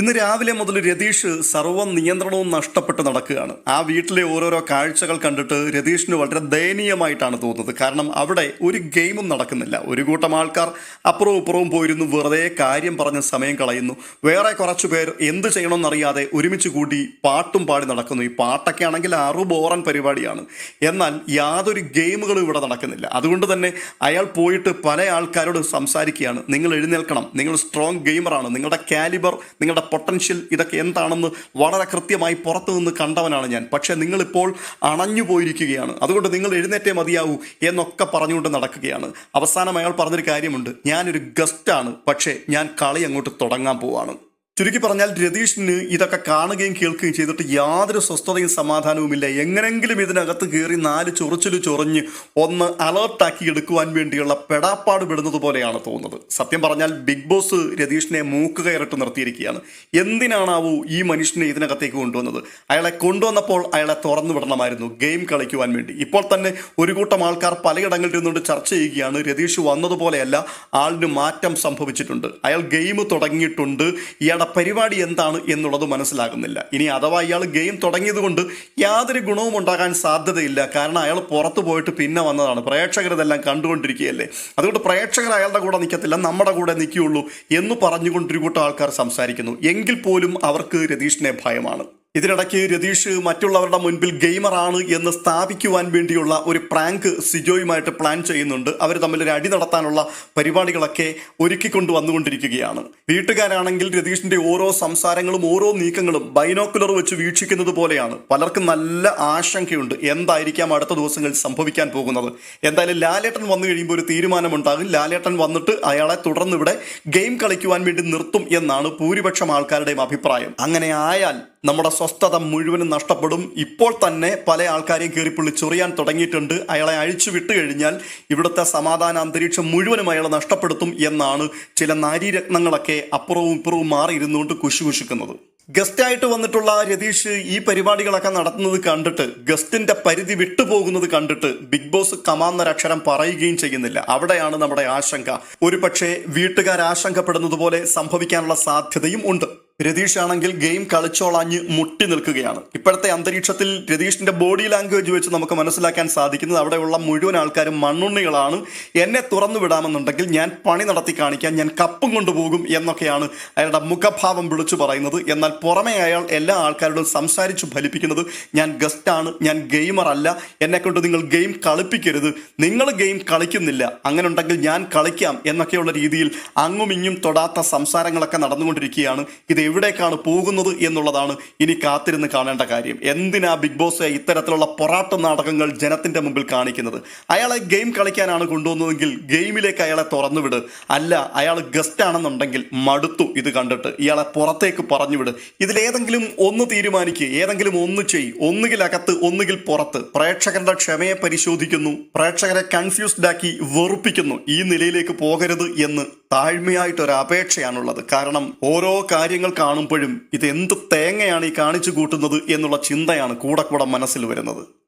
ഇന്ന് രാവിലെ മുതൽ രതീഷ് സർവ നിയന്ത്രണവും നഷ്ടപ്പെട്ട് നടക്കുകയാണ്. ആ വീട്ടിലെ ഓരോരോ കാഴ്ചകൾ കണ്ടിട്ട് രതീഷിന് വളരെ ദയനീയമായിട്ടാണ് തോന്നുന്നത്. കാരണം അവിടെ ഒരു ഗെയിമും നടക്കുന്നില്ല. ഒരു കൂട്ടം ആൾക്കാർ അപ്പുറവും ഇപ്പുറവും പോയിരുന്നു. വെറുതെ കാര്യം പറഞ്ഞ് സമയം കളയുന്നു. വേറെ കുറച്ചു പേർ എന്ത് ചെയ്യണമെന്നറിയാതെ ഒരുമിച്ച് കൂടി പാട്ടും പാടി നടക്കുന്നു. ഈ പാട്ടൊക്കെ ആണെങ്കിൽ അറുബോറൻ പരിപാടിയാണ്. എന്നാൽ യാതൊരു ഗെയിമുകളും ഇവിടെ നടക്കുന്നില്ല. അതുകൊണ്ട് തന്നെ അയാൾ പോയിട്ട് പല ആൾക്കാരോട് സംസാരിക്കുകയാണ്. നിങ്ങൾ എഴുന്നേൽക്കണം. നിങ്ങൾ സ്ട്രോങ് ഗെയിമറാണ് നിങ്ങളുടെ കാലിബർ നിങ്ങളുടെ പൊട്ടൻഷ്യൽ ഇതൊക്കെ എന്താണെന്ന് വളരെ കൃത്യമായി പുറത്തു നിന്ന് കണ്ടവനാണ് ഞാൻ. പക്ഷേ നിങ്ങളിപ്പോൾ അണഞ്ഞു പോയിരിക്കുകയാണ്. അതുകൊണ്ട് നിങ്ങൾ എഴുന്നേറ്റേ മതിയാവൂ എന്നൊക്കെ പറഞ്ഞുകൊണ്ട് നടക്കുകയാണ്. അവസാനം അയാൾ പറഞ്ഞൊരു കാര്യമുണ്ട്. ഞാനൊരു ഗസ്റ്റാണ്. പക്ഷേ ഞാൻ കളി അങ്ങോട്ട് തുടങ്ങാൻ പോവാണ്. ചുരുക്കി പറഞ്ഞാൽ രതീഷിന് ഇതൊക്കെ കാണുകയും കേൾക്കുകയും ചെയ്തിട്ട് യാതൊരു സ്വസ്ഥതയും സമാധാനവുമില്ല. എങ്ങനെങ്കിലും ഇതിനകത്ത് കയറി നാല് ചൊറിച്ചിൽ ചൊറിഞ്ഞ് ഒന്ന് അലേർട്ടാക്കി എടുക്കുവാൻ വേണ്ടിയുള്ള പെടാപ്പാട് വിടുന്നത് പോലെയാണ് തോന്നുന്നത്. സത്യം പറഞ്ഞാൽ ബിഗ് ബോസ് രതീഷിനെ മൂക്ക് കയറിട്ട് നിർത്തിയിരിക്കുകയാണ്. എന്തിനാണാവൂ ഈ മനുഷ്യനെ ഇതിനകത്തേക്ക് കൊണ്ടുവന്നത്? അയാളെ കൊണ്ടുവന്നപ്പോൾ അയാളെ തുറന്നു വിടണമായിരുന്നു ഗെയിം കളിക്കുവാൻ വേണ്ടി. ഇപ്പോൾ തന്നെ ഒരു കൂട്ടം ആൾക്കാർ പലയിടങ്ങളിൽ ഇരുന്നുകൊണ്ട് ചർച്ച ചെയ്യുകയാണ്. രതീഷ് വന്നതുപോലെയല്ല ആളിന് മാറ്റം സംഭവിച്ചിട്ടുണ്ട്. അയാൾ ഗെയിം തുടങ്ങിയിട്ടുണ്ട്. ഇയാളുടെ പരിപാടി എന്താണ് എന്നുള്ളത് മനസ്സിലാകുന്നില്ല. ഇനി അഥവാ ഇയാൾ ഗെയിം തുടങ്ങിയതുകൊണ്ട് യാതൊരു ഗുണവും ഉണ്ടാകാൻ സാധ്യതയില്ല. കാരണം അയാൾ പുറത്തു പോയിട്ട് പിന്നെ വന്നതാണ്. പ്രേക്ഷകർ ഇതെല്ലാം കണ്ടുകൊണ്ടിരിക്കുകയല്ലേ? അതുകൊണ്ട് പ്രേക്ഷകർ അയാളുടെ കൂടെ നിൽക്കത്തില്ല നമ്മുടെ കൂടെ നിൽക്കുകയുള്ളൂ എന്ന് പറഞ്ഞുകൊണ്ട് കൂട്ടം ആൾക്കാർ സംസാരിക്കുന്നു. എങ്കിൽ പോലും അവർക്ക് രതീഷിനെ ഭയമാണ്. ഇതിനിടയ്ക്ക് രതീഷ് മറ്റുള്ളവരുടെ മുൻപിൽ ഗെയിമറാണ് എന്ന് സ്ഥാപിക്കുവാൻ വേണ്ടിയുള്ള ഒരു പ്രാങ്ക് സിജോയുമായിട്ട് പ്ലാൻ ചെയ്യുന്നുണ്ട്. അവർ തമ്മിൽ ഒരു അടി നടത്താനുള്ള പരിപാടികളൊക്കെ ഒരുക്കിക്കൊണ്ട് വന്നുകൊണ്ടിരിക്കുകയാണ്. വീട്ടുകാരാണെങ്കിൽ രതീഷിന്റെ ഓരോ സംസാരങ്ങളും ഓരോ നീക്കങ്ങളും ബൈനോക്കുലർ വെച്ച് വീക്ഷിക്കുന്നത് പോലെയാണ്. പലർക്കും നല്ല ആശങ്കയുണ്ട്. എന്തായിരിക്കാം അടുത്ത ദിവസങ്ങളിൽ സംഭവിക്കാൻ പോകുന്നത്? എന്തായാലും ലാലേട്ടൻ വന്നു കഴിയുമ്പോൾ ഒരു തീരുമാനമുണ്ടാകും. ലാലേട്ടൻ വന്നിട്ട് അയാളെ തുടർന്ന് ഇവിടെ ഗെയിം കളിക്കുവാൻ വേണ്ടി നിർത്തും എന്നാണ് ഭൂരിപക്ഷം ആൾക്കാരുടെയും അഭിപ്രായം. അങ്ങനെ ആയാൽ നമ്മുടെ സ്വസ്ഥത മുഴുവനും നഷ്ടപ്പെടും. ഇപ്പോൾ തന്നെ പല ആൾക്കാരെയും കയറിപ്പുള്ളി ചൊറിയാൻ തുടങ്ങിയിട്ടുണ്ട്. അയാളെ അഴിച്ചു വിട്ടു കഴിഞ്ഞാൽ ഇവിടുത്തെ സമാധാന അന്തരീക്ഷം മുഴുവനും അയാളെ നഷ്ടപ്പെടുത്തും എന്നാണ് ചില നാരീരത്നങ്ങളൊക്കെ അപ്പുറവും ഇപ്പുറവും മാറിയിരുന്നുകൊണ്ട് കുശുകുശുക്കുന്നത്. ഗസ്റ്റായിട്ട് വന്നിട്ടുള്ള രതീഷ് ഈ പരിപാടികളൊക്കെ നടത്തുന്നത് കണ്ടിട്ട് ഗസ്റ്റിന്റെ പരിധി വിട്ടുപോകുന്നത് കണ്ടിട്ട് ബിഗ് ബോസ് കമാന്നൊരക്ഷരം പറയുകയും ചെയ്യുന്നില്ല. അവിടെയാണ് നമ്മുടെ ആശങ്ക. ഒരുപക്ഷെ വീട്ടുകാർ ആശങ്കപ്പെടുന്നത് പോലെ സംഭവിക്കാനുള്ള സാധ്യതയും ഉണ്ട്. രതീഷ് ആണെങ്കിൽ ഗെയിം കളിച്ചോളാഞ്ഞ് മുട്ടി നിൽക്കുകയാണ്. ഇപ്പോഴത്തെ അന്തരീക്ഷത്തിൽ രതീഷിന്റെ ബോഡി ലാംഗ്വേജ് വെച്ച് നമുക്ക് മനസ്സിലാക്കാൻ സാധിക്കുന്നത് അവിടെയുള്ള മുഴുവൻ ആൾക്കാരും മണ്ണുണ്ണികളാണ്. എന്നെ തുറന്നു വിടാമെന്നുണ്ടെങ്കിൽ ഞാൻ പണി നടത്തി കാണിക്കാൻ ഞാൻ കപ്പും കൊണ്ടുപോകും എന്നൊക്കെയാണ് അയാളുടെ മുഖഭാവം വിളിച്ചു പറയുന്നത്. എന്നാൽ പുറമെ അയാൾ എല്ലാ ആൾക്കാരോടും സംസാരിച്ചു ഫലിപ്പിക്കുന്നത് ഞാൻ ഗസ്റ്റാണ് ഞാൻ ഗെയിമർ അല്ല എന്നെക്കൊണ്ട് നിങ്ങൾ ഗെയിം കളിപ്പിക്കരുത് നിങ്ങൾ ഗെയിം കളിക്കുന്നില്ല അങ്ങനെ ഉണ്ടെങ്കിൽ ഞാൻ കളിക്കാം എന്നൊക്കെയുള്ള രീതിയിൽ അങ്ങും ഇങ്ങും തൊടാത്ത സംസാരങ്ങളൊക്കെ നടന്നുകൊണ്ടിരിക്കുകയാണ്. ഇത് എവിടേക്കാണ് പോകുന്നത് എന്നുള്ളതാണ് ഇനി കാത്തിരുന്ന് കാണേണ്ട കാര്യം. എന്തിനാ ബിഗ് ബോസ് ഇത്തരത്തിലുള്ള പൊറാട്ട നാടകങ്ങൾ ജനത്തിന്റെ മുമ്പിൽ കാണിക്കുന്നത്? അയാളെ ഗെയിം കളിക്കാനാണ് കൊണ്ടുവന്നതെങ്കിൽ ഗെയിമിലേക്ക് അയാളെ തുറന്നുവിട്. അല്ല അയാൾ ഗസ്റ്റ് ആണെന്നുണ്ടെങ്കിൽ മടുത്തു ഇത് കണ്ടിട്ട്. ഇയാളെ പുറത്തേക്ക് പറഞ്ഞുവിട്. ഇതിലേതെങ്കിലും ഒന്ന് തീരുമാനിക്കുക ഏതെങ്കിലും ഒന്ന് ചെയ് ഒന്നുകിൽ അകത്ത് ഒന്നുകിൽ പുറത്ത്. പ്രേക്ഷകരുടെ ക്ഷമയെ പരിശോധിക്കുന്നു. പ്രേക്ഷകരെ കൺഫ്യൂസ്ഡ് ആക്കി വെറുപ്പിക്കുന്നു. ഈ നിലയിലേക്ക് പോകരുത് എന്ന് താഴ്മയായിട്ടൊരു അപേക്ഷയാണുള്ളത് കാരണം ഓരോ കാര്യങ്ങൾ കാണുമ്പോഴും ഇത് എന്ത് തേങ്ങയാണ് ഈ കാണിച്ചു കൂട്ടുന്നത് എന്നുള്ള ചിന്തയാണ് കൂടെ കൂടെ മനസ്സിൽ വരുന്നത്.